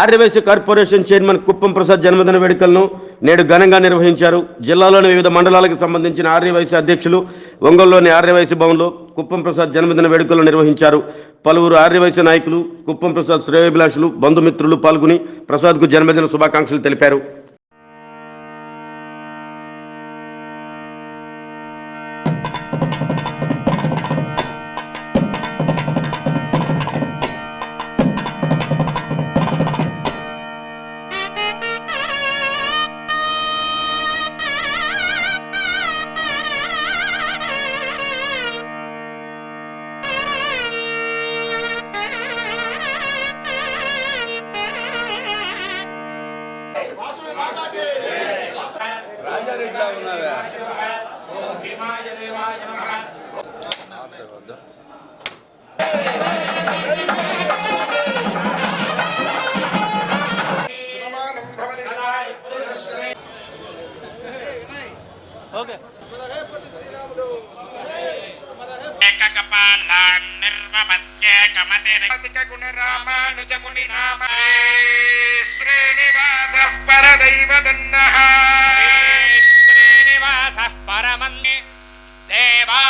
Aryavysya corporation chairman Kuppam Prasad జన్మదిన వేడుకలను నేడు ఘనంగా నిర్వహించారు. జిల్లాలోని వివిధ మండలాలకు సంబంధించిన ఆర్యవైశ్య అధ్యక్షులు ఒంగోలులోని ఆర్యవైశ్య భవన్లో కుప్పం ప్రసాద్ జన్మదిన వేడుకలు నిర్వహించారు. పలువురు ఆర్యవైశ్య నాయకులు కుప్పం ప్రసాద్ శ్రేయోభిలాషులు బంధుమిత్రులు పాల్గొని ప్రసాద్కు జన్మదిన శుభాకాంక్షలు తెలిపారు. గుణరామానుజమునినామ శ్రీనివాస పరదైవదన్నః శ్రీనివాసः పరమన్య దేవా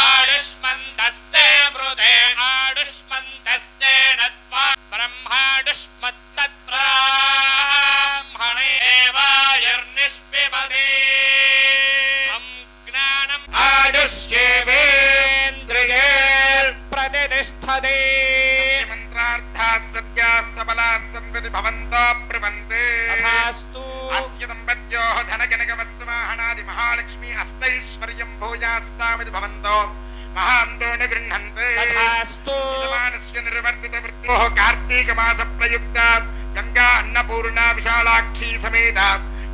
ఆడుష్మంతస్తే మృదే ఆడుష్మంతస్తే నత్వా బ్రహ్మాడుష్మత్తత్బ్రాహ్మణే దేవాయర్నిష్పిబదే సంజ్ఞానం ఆడుష్యేవేంద్రియే ప్రతిష్టదే మంత్రార్థాः సత్యాः సబలాः సంవిధి భవంతో బ్రువంతే తథాస్తు అస్య దంపత్యోః ధనజనకవస్తువాహనాది అష్టైశ్వర్యం భూయాస్తామిది భవంతో మహాంతోన గృహంతే యజమానస్య నిర్వర్తిత వృత్తోః కార్తీక మాస ప్రయుక్త గంగా అన్నపూర్ణ విశాలాక్షి సమేత.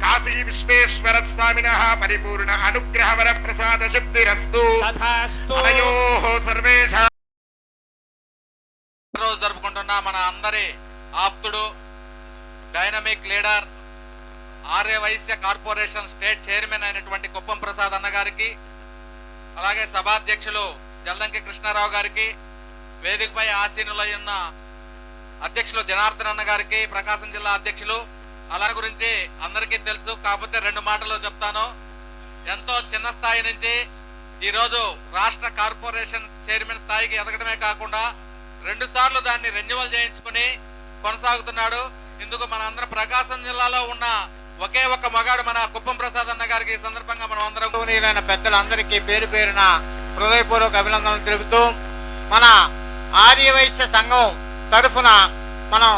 కాశీ విశ్వేశ్వర స్వామినః పరిపూర్ణ అనుగ్రహ వర ప్రసాద శక్తిరస్తు తథాస్తు. అనయోః సర్వేషాం. రోజు జరుపుకుంటున్న మన అందరి ఆప్తుడు dynamic leader Arya Vaishya corporation state chairman అయినటువంటి కుప్పం ప్రసాద్ అన్న గారికి అలాగే సభాధ్యక్షులు జల్లంకి కృష్ణారావు గారికి వేదికపై ఆసీనులై ఉన్న అధ్యక్షులు జనార్దన్ అన్న గారికి ప్రకాశం జిల్లా అధ్యక్షులు అలా గురించి అందరికీ తెలుసు. కాకపోతే రెండు మాటలు చెప్తాను. ఎంతో చిన్న స్థాయి నుంచి ఈరోజు రాష్ట్ర కార్పొరేషన్ చైర్మన్ స్థాయికి ఎదగడమే కాకుండా రెండు సార్లు దాన్ని రెన్యువల్ చేయించుకుని కొనసాగుతున్నాడు. ఇందుకు మన అందరం ప్రకాశం జిల్లాలో ఉన్న ఒకే ఒక మగాడు మన కుప్పం ప్రసాద్ అన్న గారికి ఈ సందర్భంగా మనం అందరం పెద్దలందరికీ పేరు పేరున హృదయపూర్వక అభినందనలు తెలుపుతూ మన ఆర్యవైశ్య సంఘం తరఫున మనం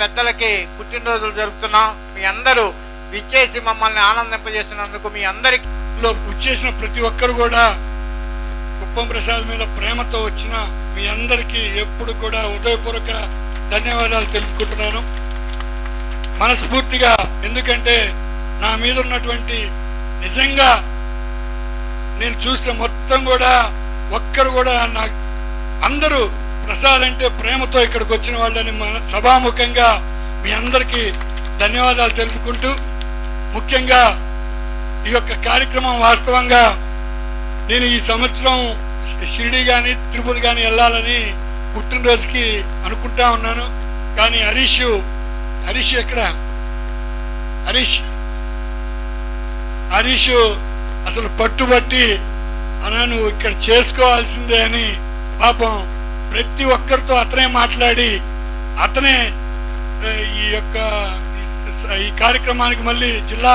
పెద్దలకి పుట్టినరోజులు జరుపుతున్నాం. మీ అందరూ విచ్చేసి మమ్మల్ని ఆనందింపజేసినందుకు మీ అందరికీ వచ్చేసిన ప్రతి ఒక్కరు కూడా కుప్పం ప్రసాద్ మీద ప్రేమతో వచ్చిన మీ అందరికీ ఎప్పుడు కూడా హృదయపూర్వక ధన్యవాదాలు తెలుపుకుంటున్నాను. మనస్ఫూర్తిగా. ఎందుకంటే నా మీద ఉన్నటువంటి నిజంగా నేను చూస్తే మొత్తం కూడా ఒక్కరు కూడా నా అందరూ ప్రసాద్ అంటే ప్రేమతో ఇక్కడికి వచ్చిన వాళ్ళని మన సభాముఖంగా మీ అందరికీ ధన్యవాదాలు తెలుపుకుంటూ ముఖ్యంగా ఈ యొక్క కార్యక్రమం వాస్తవంగా నేను ఈ సంవత్సరం షిరిడి కానీ తిరుపతి కానీ వెళ్ళాలని పుట్టినరోజుకి అనుకుంటా ఉన్నాను. కానీ హరీష్ హరీష్ ఎక్కడ? హరీష్. హరీష్ అసలు పట్టుబట్టి అన్నా నువ్వు ఇక్కడ చేసుకోవాల్సిందే అని పాపం ప్రతి ఒక్కరితో అతనే మాట్లాడి అతనే ఈ యొక్క ఈ- ఈ కార్యక్రమానికి మళ్ళీ జిల్లా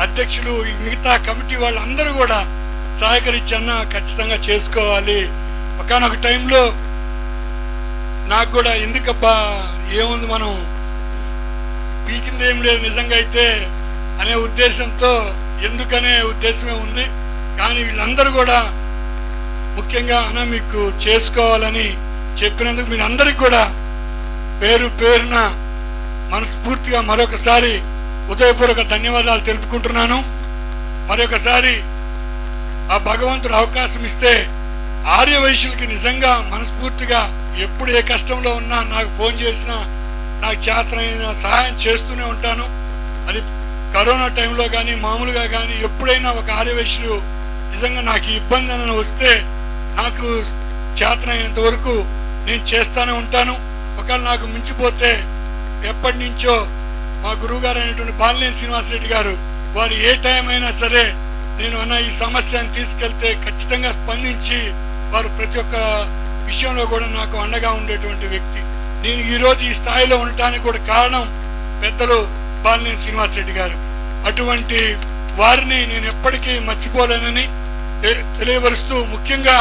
అధ్యక్షులు ఈ మిగతా కమిటీ వాళ్ళందరూ కూడా సహకరించి అన్న ఖచ్చితంగా చేసుకోవాలి. ఒకనొక టైంలో నాకు కూడా ఎందుకబ్బా ఏముంది మనం పీకింది ఏం లేదు నిజంగా అయితే అనే ఉద్దేశంతో ఎందుకనే ఉద్దేశమే ఉంది. కానీ వీళ్ళందరూ కూడా ముఖ్యంగా అన్న మీకు చేసుకోవాలని చెప్పినందుకు మీరు అందరికి కూడా పేరు పేరున మనస్ఫూర్తిగా మరొకసారి ఉదయపూర్వక ధన్యవాదాలు తెలుపుకుంటున్నాను. మరొకసారి ఆ భగవంతుడు అవకాశం ఇస్తే ఆర్య వైశ్యులకి నిజంగా మనస్ఫూర్తిగా ఎప్పుడు ఏ కష్టంలో ఉన్నా నాకు ఫోన్ చేసినా నాకు చేతనైన సహాయం చేస్తూనే ఉంటాను. అది కరోనా టైంలో కానీ మామూలుగా కానీ ఎప్పుడైనా ఒక ఆర్యవేశ్యుడు నిజంగా నాకు ఈ ఇబ్బంది అని వస్తే నాకు చేతనైనంత వరకు నేను చేస్తానే ఉంటాను. ఒకవేళ నాకు మించిపోతే ఎప్పటి నుంచో మా గురువుగారు అయినటువంటి బాలినేని శ్రీనివాసరెడ్డి గారు వారు ఏ టైం అయినా సరే నేను అన్న ఈ సమస్యను తీసుకెళ్తే ఖచ్చితంగా స్పందించి వారు ప్రతి ఒక్క విషయంలో కూడా నాకు అండగా ఉండేటువంటి వ్యక్తి. నేను ఈరోజు ఈ స్థాయిలో ఉండటానికి కూడా కారణం పెద్దలు బాలినేని శ్రీనివాసరెడ్డి గారు. అటువంటి వారిని నేను ఎప్పటికీ మర్చిపోలేనని తెలియపరుస్తూ ముఖ్యంగా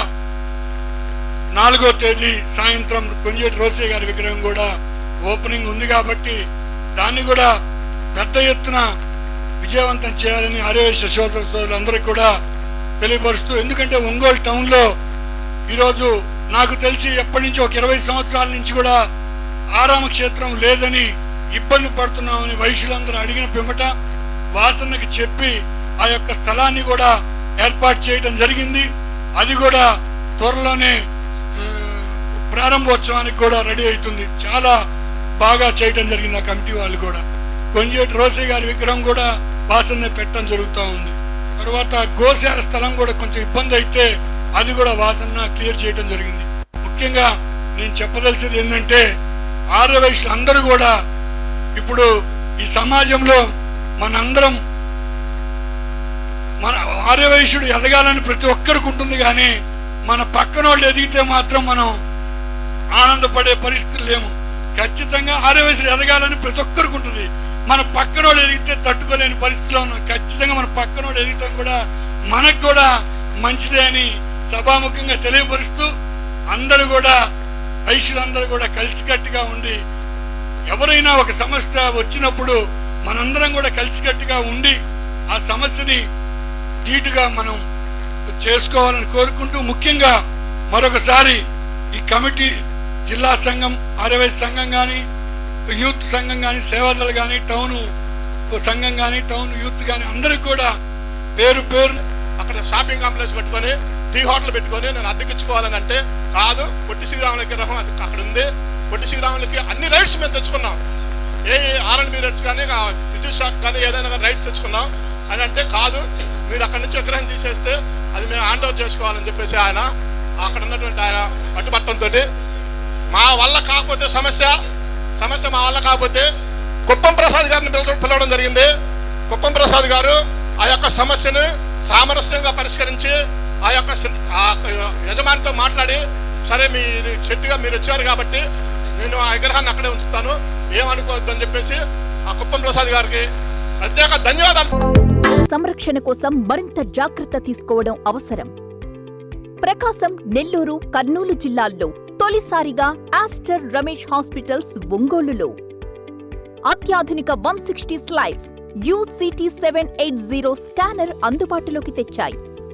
నాలుగో తేదీ సాయంత్రం కొంజేటి రోసే గారి విగ్రహం కూడా ఓపెనింగ్ ఉంది కాబట్టి దాన్ని కూడా పెద్ద ఎత్తున విజయవంతం చేయాలని ఆర్యవేశ సోదర సోదరులందరికీ కూడా తెలియపరుస్తూ ఎందుకంటే ఒంగోలు టౌన్లో ఈరోజు నాకు తెలిసి ఎప్పటి నుంచి ఒక ఇరవై సంవత్సరాల నుంచి కూడా ఆరామ క్షేత్రం లేదని ఇబ్బంది పడుతున్నామని వైశ్యులందరూ అడిగిన పిమ్మట వాసనకి చెప్పి ఆ యొక్క స్థలాన్ని కూడా ఏర్పాటు చేయడం జరిగింది. అది కూడా త్వరలోనే ప్రారంభోత్సవానికి కూడా రెడీ అవుతుంది. చాలా బాగా చేయటం జరిగింది ఆ కమిటీ వాళ్ళు కూడా. కొంజేటి రోసే గారి విగ్రహం కూడా వాసన్నే పెట్టడం జరుగుతూ ఉంది. తర్వాత గోశాల స్థలం కూడా కొంచెం ఇబ్బంది అయితే అది కూడా వాసన క్లియర్ చేయడం జరిగింది. ముఖ్యంగా నేను చెప్పదలసింది ఏంటంటే ఆర్య వైశ్యులు అందరూ కూడా ఇప్పుడు ఈ సమాజంలో మనందరం మన ఆర్యవైశ్యుడు ఎదగాలని ప్రతి ఒక్కరికి ఉంటుంది కానీ మన పక్కన వాళ్ళు ఎదిగితే మాత్రం మనం ఆనందపడే పరిస్థితులు లేము ఖచ్చితంగా ఆర్యవైశ్యుడు ఎదగాలని ప్రతి ఒక్కరికి ఉంటుంది. మన పక్కన వాళ్ళు ఎదిగితే తట్టుకోలేని పరిస్థితిలో ఉన్నాం. ఖచ్చితంగా మన పక్కన వాళ్ళు ఎదిగితే కూడా మనకు కూడా మంచిదే అని సభాముఖంగా తెలియపరుస్తూ అందరూ కూడా వైశ్యులందరూ కూడా కలిసికట్టుగా ఉండి ఎవరైనా ఒక సమస్య వచ్చినప్పుడు మనందరం కూడా కలిసికట్టుగా ఉండి ఆ సమస్యని ధీటుగా మనం చేసుకోవాలని కోరుకుంటూ ముఖ్యంగా మరొకసారి ఈ కమిటీ జిల్లా సంఘం ఆర్యవై సంఘం కానీ యూత్ సంఘం కానీ సేవాదలు కానీ టౌన్ సంఘం కానీ టౌన్ యూత్ కానీ అందరికి కూడా పేరు పేరు అక్కడ షాపింగ్ కాంప్లెక్స్ పెట్టుకొని టీ హోటల్ పెట్టుకొని నేను అద్దెకించుకోవాలని అంటే కాదు పొట్టి శ్రీరాముల విగ్రహం అది అక్కడ ఉంది పొట్టి శ్రీరాములకి అన్ని రైట్స్ మేము తెచ్చుకున్నాం. ఏ ఆర్ఎండ్బి రైట్స్ కానీ విద్యుత్ శాఖ కానీ ఏదైనా కానీ రైట్స్ తెచ్చుకున్నాం. అని అంటే కాదు మీరు అక్కడి నుంచి విగ్రహం తీసేస్తే అది మేము హ్యాండ్ ఓవర్ చేసుకోవాలని చెప్పేసి ఆయన అక్కడ ఉన్నటువంటి ఆయన పట్టుబట్టంతో మా వల్ల కాకపోతే సమస్య సమస్య మా వల్ల కాకపోతే కుప్పం ప్రసాద్ గారిని పిలవడం జరిగింది. కుప్పం ప్రసాద్ గారు ఆ యొక్క సమస్యను సామరస్యంగా పరిష్కరించి ఆ యొక్క ఆ యజమానితో మాట్లాడి సరే మీ చెట్టుగా మీరు వచ్చారు కాబట్టి నేను ఆ విగ్రహాన్ని అక్కడే ఉంచుతాను ఏమనుకోవద్దని చెప్పేసి ఆ కుప్పం ప్రసాద్ గారికి ప్రత్యేక ధన్యవాదాలు. సంరక్షణ కోసం మరింత జాగ్రత్త తీసుకోవడం అవసరం. ప్రకాశం నెల్లూరు కర్నూలు జిల్లాల్లో తొలిసారిగా ఆస్టర్ రమేష్ హాస్పిటల్స్ ఒంగోలులో. అత్యాధునిక వన్ సిక్స్టీ స్లైడ్స్ యూసిటీ సెవెన్ ఎయిట్ జీరో స్కానర్ అందుబాటులోకి తెచ్చాయి.